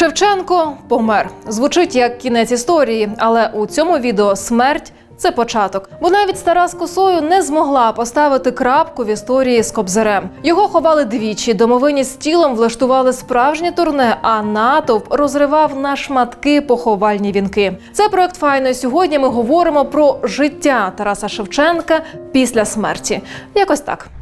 Шевченко помер. Звучить як кінець історії, але у цьому відео смерть. Це початок, бо навіть стара з косою не змогла поставити крапку в історії з Кобзарем. Його ховали двічі. Домовині з тілом влаштували справжнє турне, а натовп розривав на шматки поховальні вінки. Це проект файно. Сьогодні ми говоримо про життя Тараса Шевченка після смерті. Якось так. –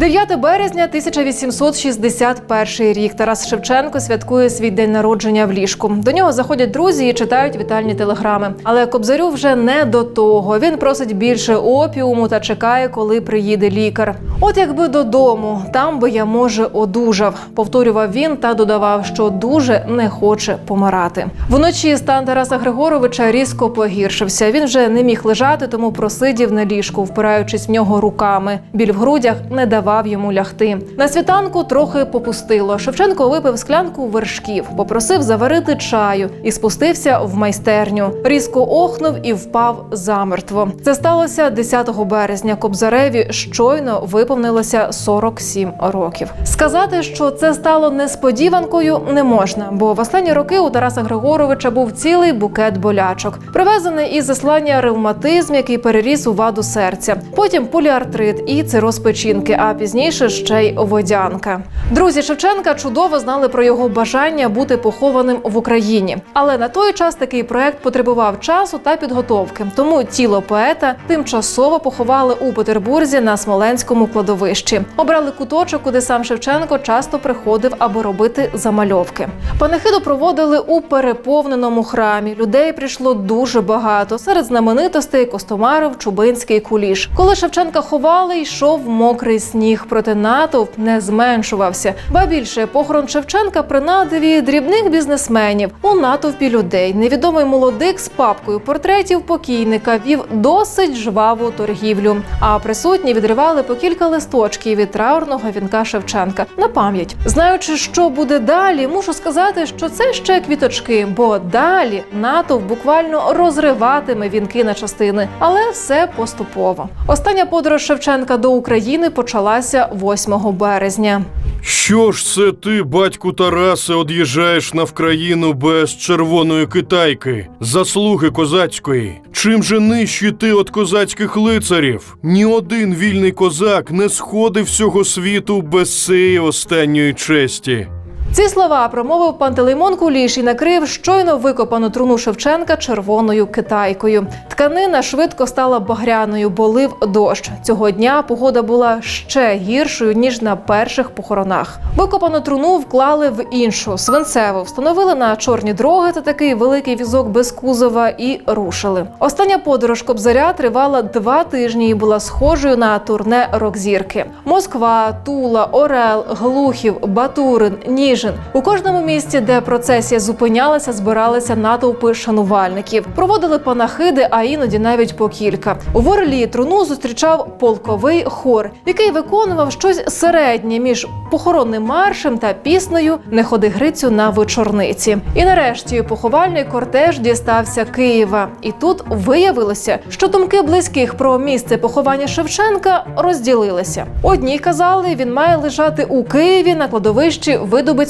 9 березня 1861 рік. Тарас Шевченко святкує свій день народження в ліжку. До нього заходять друзі і читають вітальні телеграми. Але Кобзарю вже не до того. Він просить більше опіуму та чекає, коли приїде лікар. От якби додому, там би я може одужав. Повторював він та додавав, що дуже не хоче помирати. Вночі стан Тараса Григоровича різко погіршився. Він вже не міг лежати, тому просидів на ліжку, впираючись в нього руками. Біль в грудях не давав йому лягти. На світанку трохи попустило. Шевченко випив склянку вершків, попросив заварити чаю і спустився в майстерню. Різко охнув і впав замертво. Це сталося 10 березня. Кобзареві щойно виповнилося 47 років. Сказати, що це стало несподіванкою, не можна, бо в останні роки у Тараса Григоровича був цілий букет болячок, привезений із заслання ревматизм, який переріс у ваду серця. Потім поліартрит і цироз печінки, а пізніше ще й водянка. Друзі Шевченка чудово знали про його бажання бути похованим в Україні. Але на той час такий проект потребував часу та підготовки. Тому тіло поета тимчасово поховали у Петербурзі на Смоленському кладовищі. Обрали куточок, куди сам Шевченко часто приходив, аби робити замальовки. Панихиду проводили у переповненому храмі. Людей прийшло дуже багато. Серед знаменитостей Костомаров, Чубинський, Куліш. Коли Шевченка ховали, йшов мокрий сніг, проте натовп не зменшувався. Ба більше похорон Шевченка при надиві дрібних бізнесменів у натовпі людей. Невідомий молодик з папкою портретів покійника вів досить жваву торгівлю. А присутні відривали по кілька листочків від траурного вінка Шевченка на пам'ять. Знаючи, що буде далі, мушу сказати, що це ще квіточки, бо далі натовп буквально розриватиме вінки на частини, але все поступово. Остання подорож Шевченка до України почалася 8 березня. Що ж це ти, батьку Тарасе, од'їжджаєш на Вкраїну без червоної китайки, заслуги козацької? Чим же нижчі ти от козацьких лицарів? Ні один вільний козак не сходив всього світу без цієї останньої честі. Ці слова промовив Пантелеймон Куліш і накрив щойно викопану труну Шевченка червоною китайкою. Тканина швидко стала багряною, бо лив дощ. Цього дня погода була ще гіршою ніж на перших похоронах. Викопану труну вклали в іншу свинцеву, встановили на чорні дроги та такий великий візок без кузова і рушили. Остання подорож Кобзаря тривала два тижні і була схожою на турне рок-зірки. Москва, Тула, Орел, Глухів, Батурин, Ніжин. У кожному місті, де процесія зупинялася, збиралися натовпи шанувальників. Проводили панахиди, а іноді навіть по кілька. У Ворлі труну зустрічав полковий хор, який виконував щось середнє між похоронним маршем та піснею Не ходи Грицю на вечорниці. І нарешті поховальний кортеж дістався Києва. І тут виявилося, що думки близьких про місце поховання Шевченка розділилися. Одні казали, він має лежати у Києві на кладовищі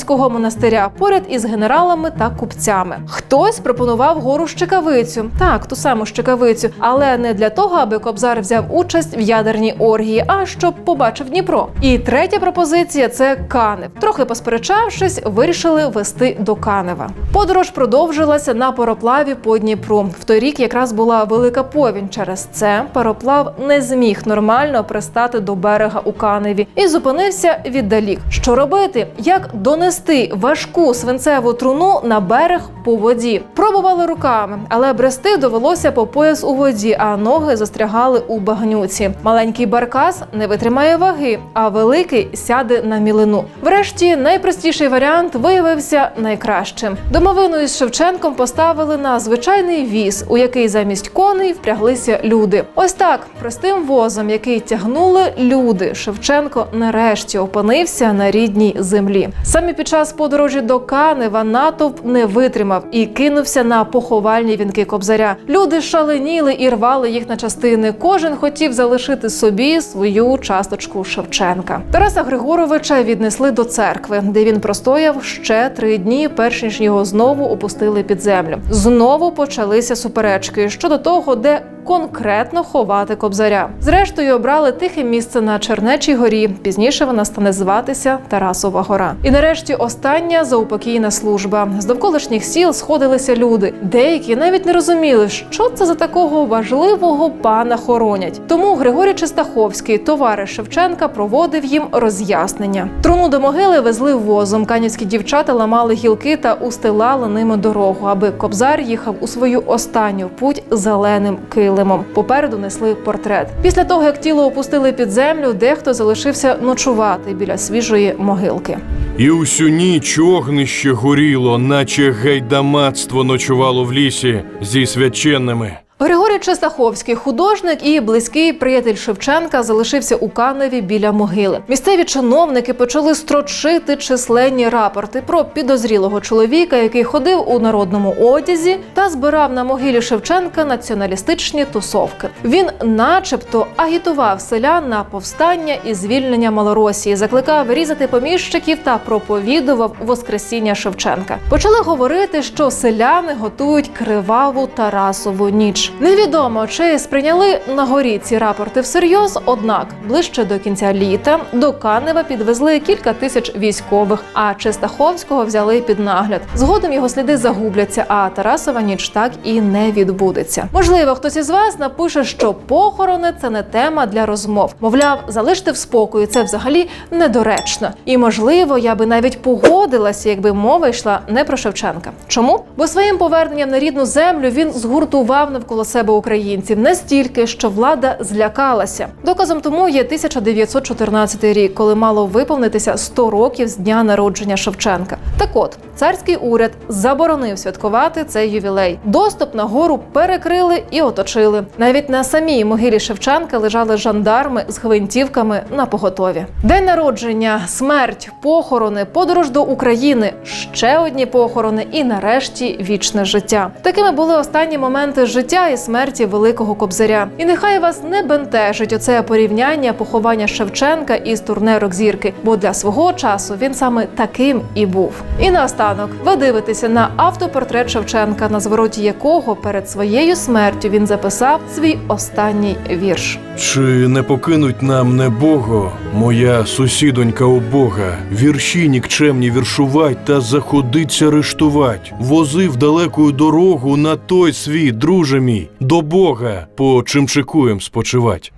Видубицького монастиря поряд із генералами та купцями. Хтось пропонував гору Щекавицю, так ту саму Щекавицю, але не для того, аби Кобзар взяв участь в ядерній оргії, а щоб побачив Дніпро. І третя пропозиція це Канев. Трохи посперечавшись, вирішили вести до Канева. Подорож продовжилася на пароплаві по Дніпру. В той рік якраз була велика повінь. Через це пароплав не зміг нормально пристати до берега у Каневі і зупинився віддалік. Що робити? Як донести важку свинцеву труну на берег по воді? Пробували руками, але брести довелося по пояс у воді, а ноги застрягали у багнюці. Маленький баркас не витримає ваги, а великий сяде на мілину. Врешті найпростіший варіант виявився найкращим. Домовину із Шевченком поставили на звичайний віз, у який замість коней впряглися люди. Ось так простим возом, який тягнули люди. Шевченко нарешті опинився на рідній землі. Самі під час подорожі до Канева натовп не витримав і кинувся на поховальні вінки кобзаря. Люди шаленіли і рвали їх на частини. Кожен хотів залишити собі свою часточку Шевченка. Тараса Григоровича віднесли до церкви, де він простояв ще три дні, перш ніж його знову опустили під землю. Знову почалися суперечки щодо того, де конкретно ховати кобзаря. Зрештою обрали тихе місце на Чернечій горі. Пізніше вона стане зватися Тарасова гора. І нарешті остання заупокійна служба. З довколишніх сіл сходилися люди. Деякі навіть не розуміли, що це за такого важливого пана хоронять. Тому Григорій Чистаховський, товариш Шевченка, проводив їм роз'яснення. Труну до могили везли возом. Канівські дівчата ламали гілки та устилали ними дорогу, аби кобзар їхав у свою останню путь зеленим килимом. Попереду несли портрет. Після того, як тіло опустили під землю, дехто залишився ночувати біля свіжої могилки. І усю ніч огнище горіло, наче гайдамацтво ночувало в лісі зі свяченними. Григорій Чистаховський, художник і близький приятель Шевченка, залишився у Каневі біля могили. Місцеві чиновники почали строчити численні рапорти про підозрілого чоловіка, який ходив у народному одязі та збирав на могилі Шевченка націоналістичні тусовки. Він, начебто, агітував селян на повстання і звільнення Малоросії, закликав різати поміщиків та проповідував Воскресіння Шевченка. Почали говорити, що селяни готують криваву Тарасову ніч. Невідомо чи сприйняли на горі ці рапорти всерйоз, однак ближче до кінця літа до Канева підвезли кілька тисяч військових, а Чистаховського взяли під нагляд. Згодом його сліди загубляться, а Тарасова ніч так і не відбудеться. Можливо, хтось із вас напише, що похорони це не тема для розмов. Мовляв, залиште в спокої, це взагалі недоречно. І можливо, я би навіть погодилася, якби мова йшла не про Шевченка. Чому? Бо своїм поверненням на рідну землю він згуртував навколо себе українців настільки, що влада злякалася. Доказом тому є 1914 рік, коли мало виповнитися 100 років з дня народження Шевченка. Так от царський уряд заборонив святкувати цей ювілей. Доступ на гору перекрили і оточили. Навіть на самій могилі Шевченка лежали жандарми з гвинтівками на поготові. День народження, смерть, похорони, подорож до України, ще одні похорони і нарешті вічне життя. Такими були останні моменти життя і смерті великого кобзаря. І нехай вас не бентежить оце порівняння поховання Шевченка із турне рок-зірки, бо для свого часу він саме таким і був. І наостанок ви дивитеся на автопортрет Шевченка, на звороті якого перед своєю смертю він записав свій останній вірш. Чи не покинуть нам небого, моя сусідонька убога, вірші нікчемні віршувать та заходиться рештувать, возив далекую дорогу на той світ, друже мій, до Бога по чимчикуєм спочивать.